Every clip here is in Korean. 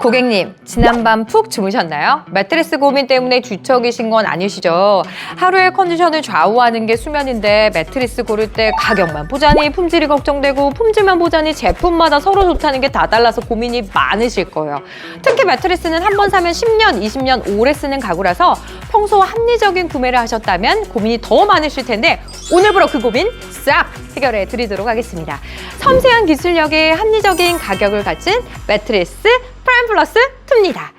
고객님, 지난밤 푹 주무셨나요? 매트리스 고민 때문에 뒤척이신 건 아니시죠? 하루의 컨디션을 좌우하는 게 수면인데 매트리스 고를 때 가격만 보자니 품질이 걱정되고 품질만 보자니 제품마다 서로 좋다는 게 다 달라서 고민이 많으실 거예요. 특히 매트리스는 한 번 사면 10년, 20년 오래 쓰는 가구라서 평소 합리적인 구매를 하셨다면 고민이 더 많으실 텐데 오늘부로 그 고민 싹 해결해 드리도록 하겠습니다. 섬세한 기술력에 합리적인 가격을 갖춘 매트리스 플러스 2입니다.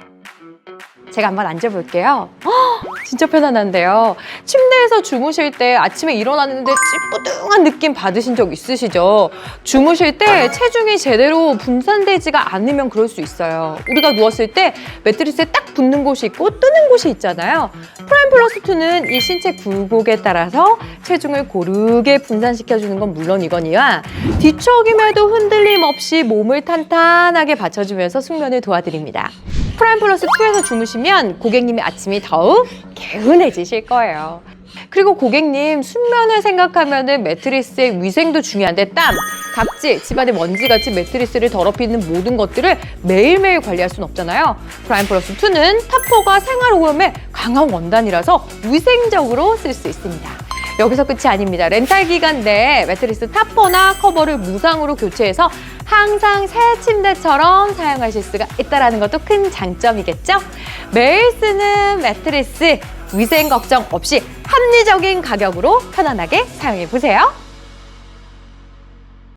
제가 한번 앉아볼게요. 헉, 진짜 편안한데요. 침대에서 주무실 때 아침에 일어났는데 찌뿌둥한 느낌 받으신 적 있으시죠? 주무실 때 체중이 제대로 분산되지가 않으면 그럴 수 있어요. 우리가 누웠을 때 매트리스에 딱 붙는 곳이 있고 뜨는 곳이 있잖아요. 프라임 플러스 2는 이 신체 굴곡에 따라서 체중을 고르게 분산시켜주는 건 물론이거니와 뒤척임에도 흔들림 없이 몸을 탄탄하게 받쳐주면서 숙면을 도와드립니다. 프라임 플러스 2에서 주무시면 고객님의 아침이 더욱 개운해지실 거예요. 그리고 고객님 숙면을 생각하면은 매트리스의 위생도 중요한데 땀, 각질, 집안의 먼지같이 매트리스를 더럽히는 모든 것들을 매일매일 관리할 수는 없잖아요. 프라임 플러스 2는 타포가 생활 오염에 강한 원단이라서 위생적으로 쓸 수 있습니다. 여기서 끝이 아닙니다. 렌탈 기간 내에 매트리스 타퍼나 커버를 무상으로 교체해서 항상 새 침대처럼 사용하실 수가 있다는 것도 큰 장점이겠죠? 매일 쓰는 매트리스 위생 걱정 없이 합리적인 가격으로 편안하게 사용해 보세요.